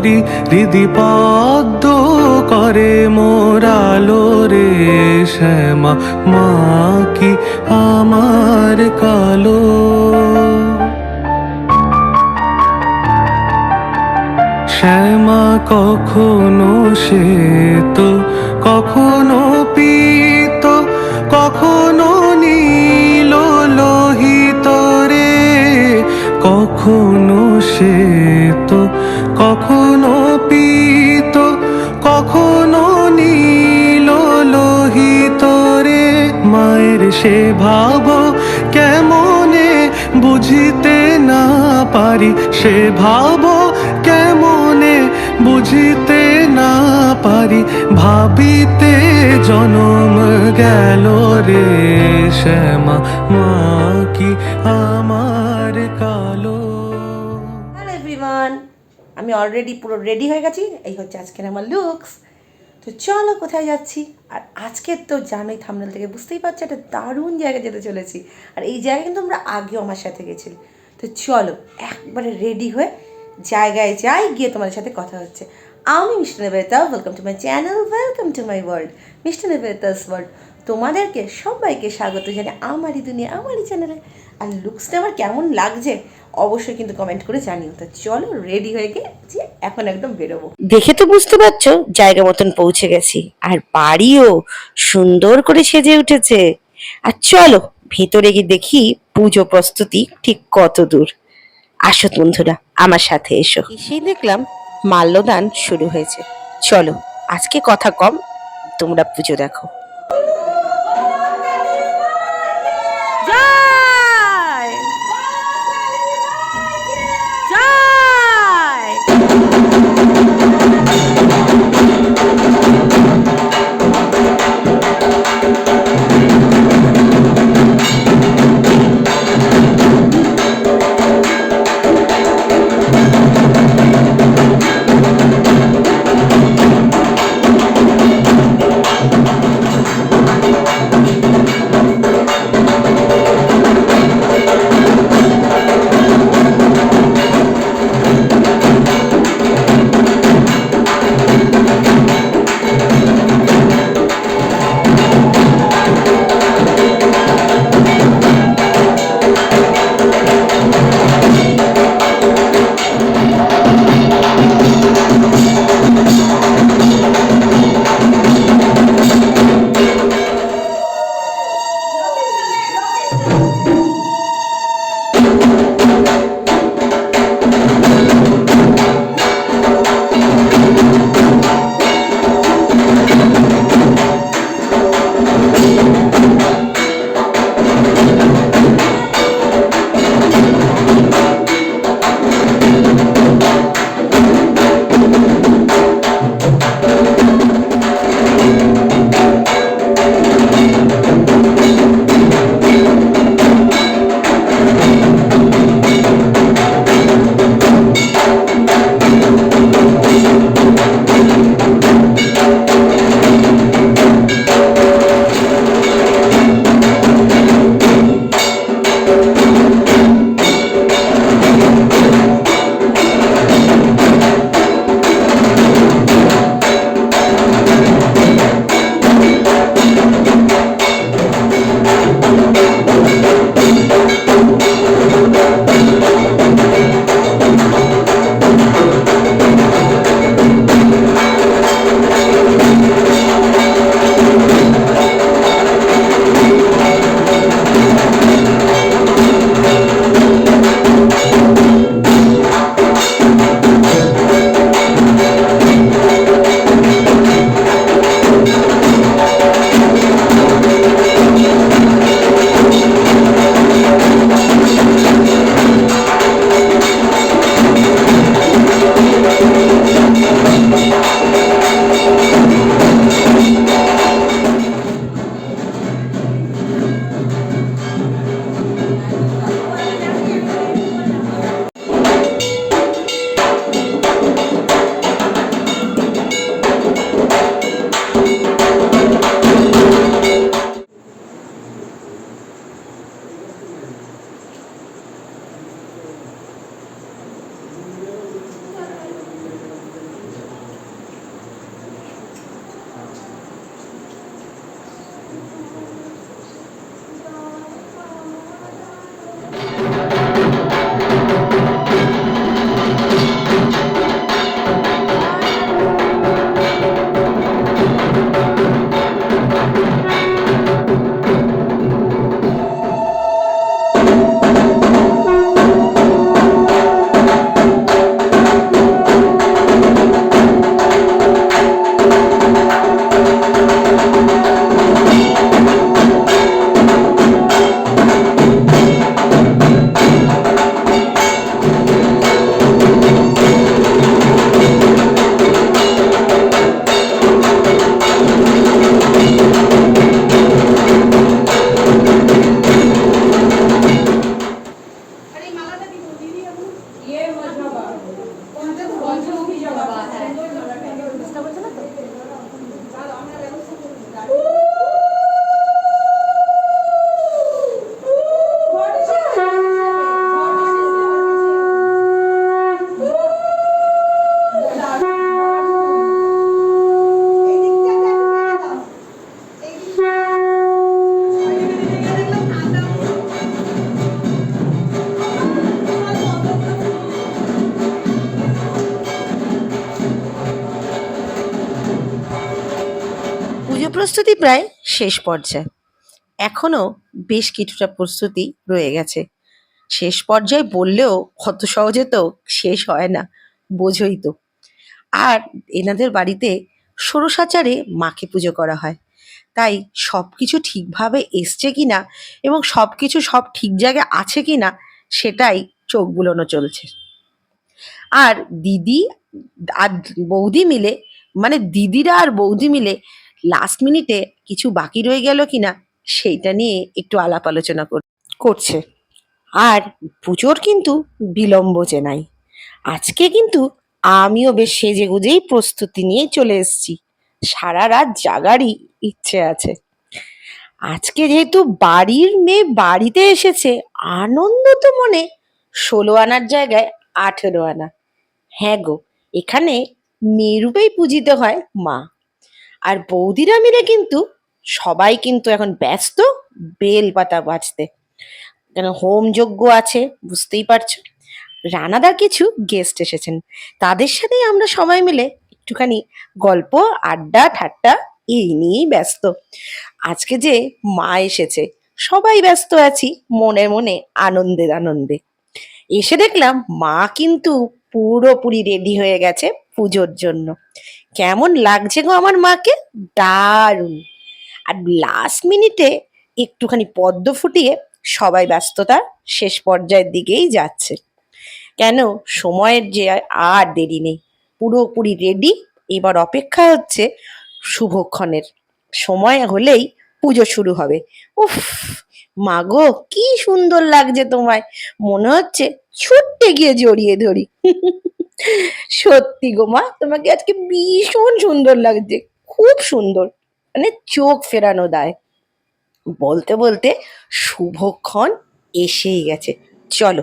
দিগম্বরী হৃদি পদ্ম করে মোরালো রে শ্যামা, মা কি আমার কালো? শ্যামা কখনো সে তো কখনো সে ভাব কেমনে বুঝিতে না পারি? সে ভাব কেমনে বুঝিতে না পারি? ভাবিতে জনম গেল রে শ্যামা, মা কি আমার কালো? আমি অলরেডি পুরো রেডি হয়ে গেছি। এই হচ্ছে আজকের আমার লুকস তো চলো কোথায় যাচ্ছি? আর আজকের তো জানোই থামনেল থেকে বুঝতেই পারছ, একটা দারুণ জায়গায় যেতে চলেছি। আর এই জায়গায় কিন্তু আমরা আগেও আমার সাথে গেছিলি। তো চলো, একবারে রেডি হয়ে জায়গায় যাই, গিয়ে তোমাদের সাথে কথা হচ্ছে। আমি Mishti Nebeta welcome to my channel welcome to my world Mishti Nebeta's world তোমাদেরকে সবাইকে স্বাগত জানাই আমারই দুনিয়া আমারই চ্যানেলে আর লুকসটা আমার কেমন লাগছে অবশ্যই কিন্তু কমেন্ট করে জানিও। তো চলো রেডি হয়ে গেছি এখন একদম বেরোবো। দেখে তো বুঝতে পারছ জায়গা মতন পৌঁছে গেছি। আর বাড়িও সুন্দর করে সেজে উঠেছে। আর চলো ভেতরে গিয়ে দেখি পুজো প্রস্তুতি ঠিক কত দূর। আসো বন্ধুরা আমার সাথে এসো। এসেই দেখলাম মাল্যদান শুরু হয়েছে। চলো আজকে কথা কম তোমরা পুজো দেখো। প্রস্তুতি প্রায় শেষ পর্যায়ে। এখনও বেশ কিছুটা প্রস্তুতি রয়ে গেছে। শেষ পর্যায়ে বললেও কত সহজে তো শেষ হয় না, বোঝই তো। আর এনাদের বাড়িতে ষোড়শাচারে মাকে পুজো করা হয়। তাই সব কিছু ঠিকভাবে এসছে কিনা এবং সব কিছু সব ঠিক জায়গায় আছে কিনা সেটাই চোখ বুলোনো চলছে। আর দিদি আর বৌদি মিলে মানে দিদিরা আর বৌদি মিলে লাস্ট মিনিটে কিছু বাকি রয়ে গেল কিনা সেইটা নিয়ে একটু আলাপ আলোচনা কর- করছে। আর পুজোর কিন্তু বিলম্ব যে নাই। আজকে কিন্তু আমিও বেশ সেজে গুজেই প্রস্তুতি নিয়ে চলে এসেছি। সারা রাত জাগারই ইচ্ছে আছে। আজকে যেহেতু বাড়ির মেয়ে বাড়িতে এসেছে, আনন্দ তো মনে ষোলো আনার জায়গায় আঠেরো আনা। হ্যাঁ গো, এখানে মেরূপেই পূজিত হয় মা। আর বৌদিরা মিলে কিন্তু সবাই কিন্তু এখন ব্যস্ত বেল পাতা বাঁচতে কেন হোম যজ্ঞ আছে, বুঝতেই পারছ? রানাদার কিছু গেস্ট এসেছেন। তাদের সাথেই আমরা সবাই মিলে একটুখানি গল্প, আড্ডা, ঠাট্টা এই নিয়েই ব্যস্ত। আজকে যে মা এসেছে, সবাই ব্যস্ত আছি মনে মনে আনন্দে আনন্দে। এসে দেখলাম মা কিন্তু পুরোপুরি রেডি হয়ে গেছে পুজোর জন্য। কেমন লাগছে গো আমার মাকে? দারুণ। আর লাস্ট মিনিটে একটুখানি পদ্ম ফুটিয়ে সবাই ব্যস্ততা শেষ পর্যায়ের দিকেই যাচ্ছে। কেন? সময়ের যে আর দেরি নেই। পুরোপুরি রেডি এবার অপেক্ষা হচ্ছে শুভক্ষণের। সময় হলেই পুজো শুরু হবে। উফ! মাগো, কি সুন্দর লাগছে তোমায়। মনে হচ্ছে ছুটতে গিয়ে জড়িয়ে ধরি। সত্যি গো মা, তোমাকে আজকে ভীষণ সুন্দর লাগছে, খুব সুন্দর। মানে চোখ ফেরানো দায়। বলতে বলতে শুভক্ষণ এসেই গেছে। চলো,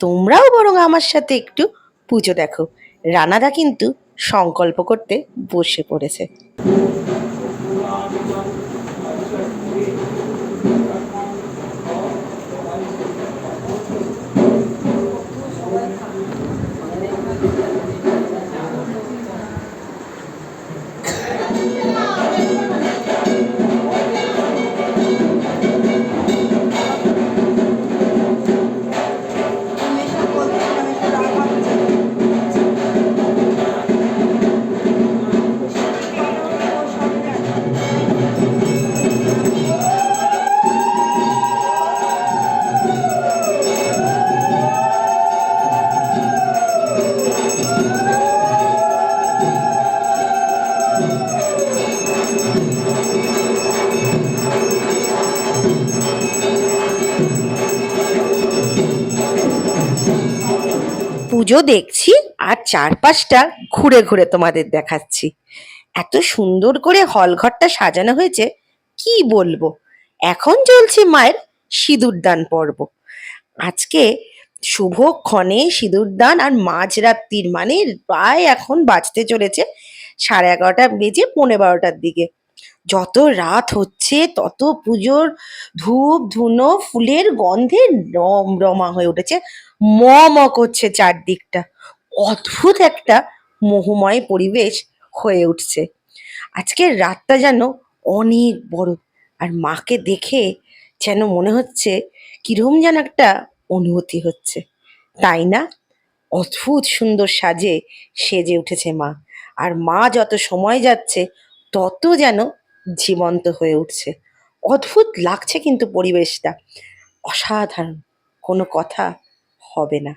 তোমরাও বরং আমার সাথে একটু পুজো দেখো। রানাদা কিন্তু সংকল্প করতে বসে পড়েছে। পুজো দেখছি আর চারপাশটা ঘুরে ঘুরে তোমাদের দেখাচ্ছি। এত সুন্দর করে হল ঘরটা সাজানো হয়েছে, কি বলব? এখন চলছে মায়ের সিঁদুরদান পর্ব। আজকে শুভক্ষণে সিঁদুরদান আর মাঝরাত্রির মানে প্রায় এখন বাজতে চলেছে সাড়ে এগারোটা বেজে পৌনে বারোটার দিকে। যত রাত হচ্ছে, তত পুজোর ধূপ ধুনো ফুলের গন্ধে রম রমা হয়ে উঠেছে। ম ম করছে চারদিকটা। অদ্ভুত একটা মোহময় পরিবেশ হয়ে উঠছে। আজকের রাতটা যেন অনেক বড় আর মাকে দেখে যেন মনে হচ্ছে কিরম যেন একটা অনুভূতি হচ্ছে। তাই না? অদ্ভুত সুন্দর সাজে সেজে উঠেছে মা। আর মা যত সময় যাচ্ছে, তত যেন জীবন্ত হয়ে উঠছে। অদ্ভুত লাগছে কিন্তু পরিবেশটা। অসাধারণ। কোনো কথা হবে না।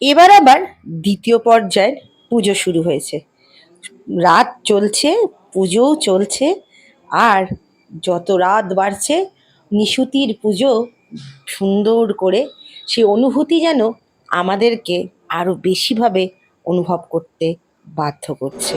এবার আবার দ্বিতীয় পর্যায়ের পুজো শুরু হয়েছে। রাত চলছে, পুজোও চলছে, আর যত রাত বাড়ছে, নিশুতির পুজো সুন্দর করে সে অনুভূতি যেন আমাদেরকে আরও বেশিভাবে অনুভব করতে বাধ্য করছে।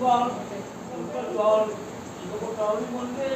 ফুটবল ফুটবল দল ফুটবল দল বলতে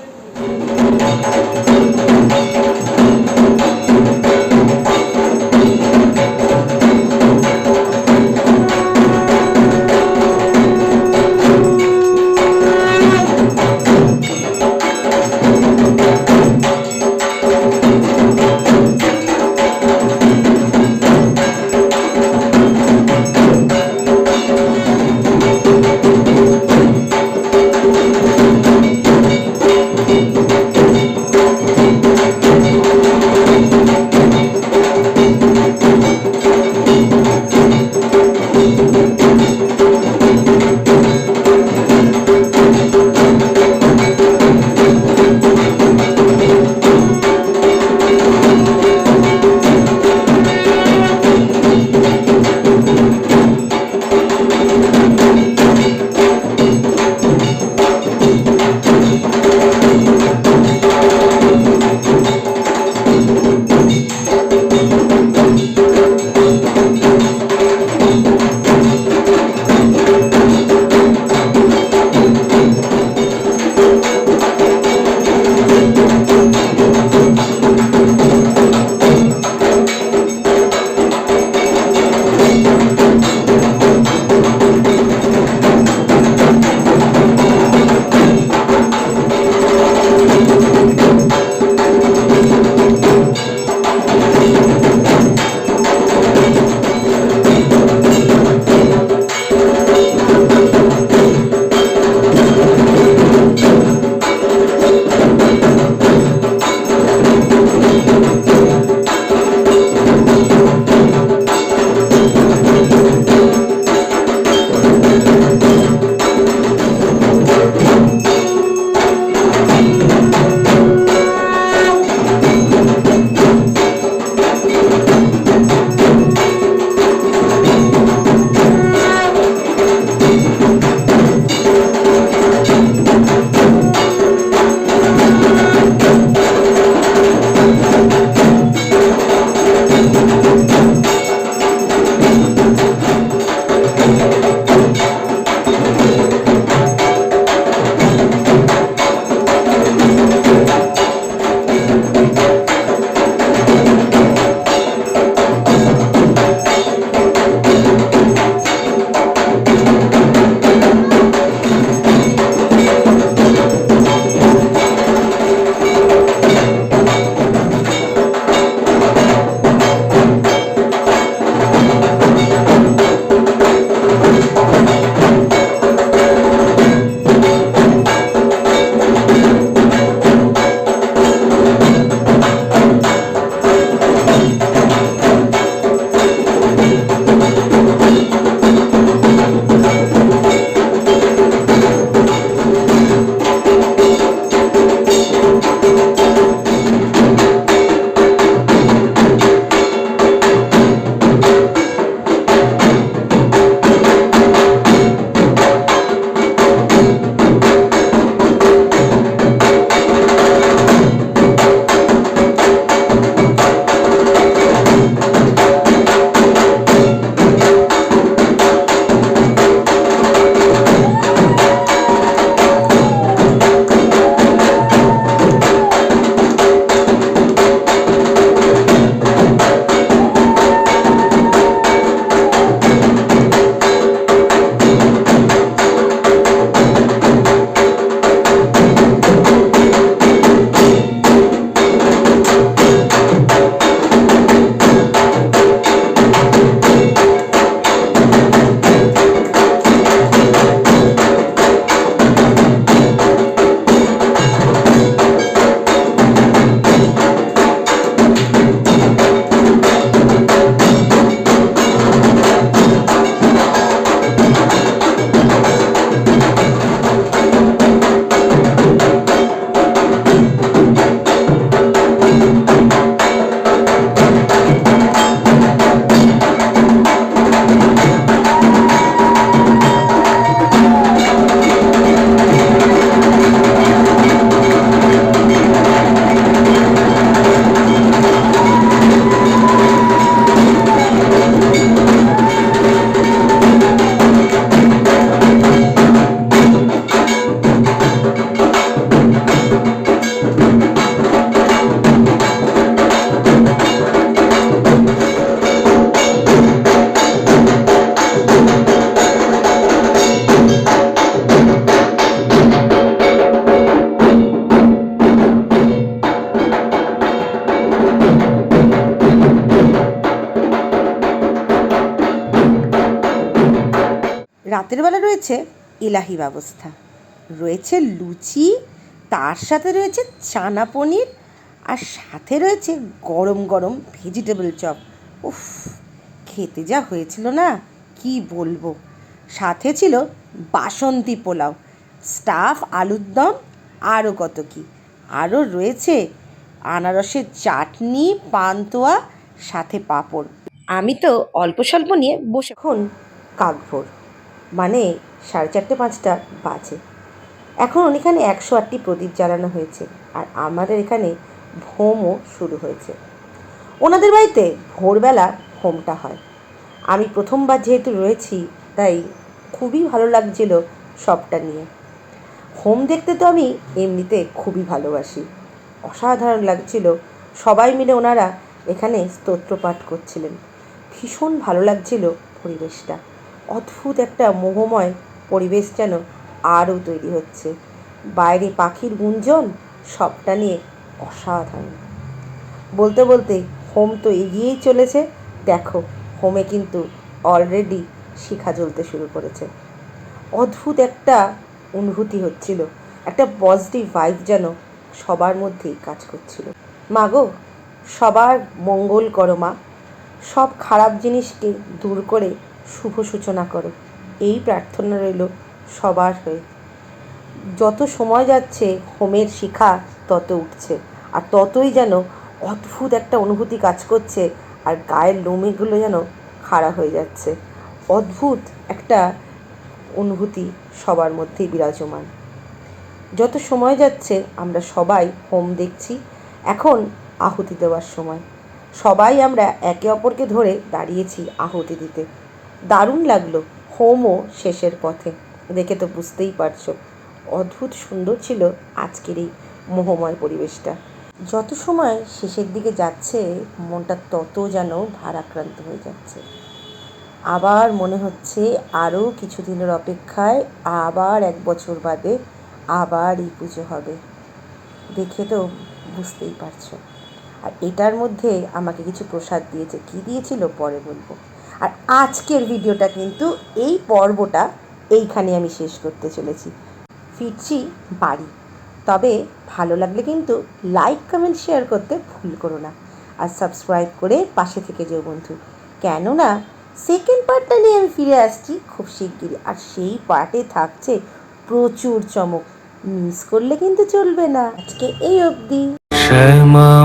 রয়েছে ইলাহি ব্যবস্থা। রয়েছে লুচি, তার সাথে রয়েছে চানা পনির, আর সাথে রয়েছে গরম গরম ভেজিটেবল চপ উফ, খেতে যা হয়েছিল না, কি বলব? সাথে ছিল বাসন্তী পোলাও, স্টাফ আলুর দম আরও কত কি। আরও রয়েছে আনারসের চাটনি, পান্তুয়া, সাথে পাঁপড়। আমি তো অল্প স্বল্প নিয়ে বসে এখন কাকভোর। মানে সাড়ে চারটে পাঁচটা বাজে। এখন এখানে একশো আটটি প্রদীপ জ্বালানো হয়েছে আর আমাদের এখানে ভোমও শুরু হয়েছে। ওনাদের বাড়িতে ভোরবেলা হোমটা হয়। আমি প্রথমবার যেহেতু রয়েছি, তাই খুবই ভালো লাগছিল সবটা নিয়ে। হোম দেখতে তো আমি এমনিতে খুবই ভালোবাসি। অসাধারণ লাগছিল। সবাই মিলে ওনারা এখানে স্তোত্র পাঠ করছিলেন। ভীষণ ভালো লাগছিল পরিবেশটা। অদ্ভুত একটা মোহময় পরিবেশ যেন আরও তৈরি হচ্ছে। বাইরে পাখির গুঞ্জন সবটা নিয়ে অসাধারণ। বলতে বলতে হোম তো এগিয়েই চলেছে। দেখো, হোমে কিন্তু অলরেডি শিখা জ্বলতে শুরু করেছে। অদ্ভুত একটা অনুভূতি হচ্ছিল, একটা পজিটিভ ভাইব যেন সবার মধ্যেই কাজ করছিল। মা গো, সবার মঙ্গল করো মা। সব খারাপ জিনিসকে দূর করে শুভ সূচনা করো। এই প্রার্থনা রইল সবার হয়ে। যত সময় যাচ্ছে, হোমের শিখা তত উঠছে। আর ততই যেন অদ্ভুত একটা অনুভূতি কাজ করছে, আর গায়ের লোমেগুলো যেন খাড়া হয়ে যাচ্ছে। অদ্ভুত একটা অনুভূতি সবার মধ্যেই বিরাজমান। যত সময় যাচ্ছে, আমরা সবাই হোম দেখছি, এখন আহুতি দেওয়ার সময়। সবাই আমরা একে অপরকে ধরে দাঁড়িয়েছি আহুতি দিতে। দারুণ লাগল হোমও শেষের পথে। দেখে তো বুঝতেই পারছ, অদ্ভুত সুন্দর ছিল আজকের এই মোহময় পরিবেশটা। যত সময় শেষের দিকে যাচ্ছে, মনটা তত যেন ভারাক্রান্ত হয়ে যাচ্ছে। আবার মনে হচ্ছে আরও কিছুদিনের অপেক্ষায় আবার এক বছর বাদে আবার এই পুজো হবে। দেখে তো বুঝতেই পারছ। আর এটার মধ্যে আমাকে কিছু প্রসাদ দিয়েছে। কি দিয়েছিল? পরে বলব। আর আজকের ভিডিওটা কিন্তু এই পর্বটা এইখানে আমি শেষ করতে চলেছি। ফিরছি বাড়ি। তবে ভালো লাগলে কিন্তু লাইক, কমেন্ট, শেয়ার করতে ভুল করো না। আর সাবস্ক্রাইব করে পাশে থেকে যেও বন্ধু। কেননা সেকেন্ড পার্টটা নিয়ে আমি ফিরে আসছি খুব শিগগিরই। আর সেই পার্টে থাকছে প্রচুর চমক। মিস করলে কিন্তু চলবে না। আজকে এই অবধি। শ্যামা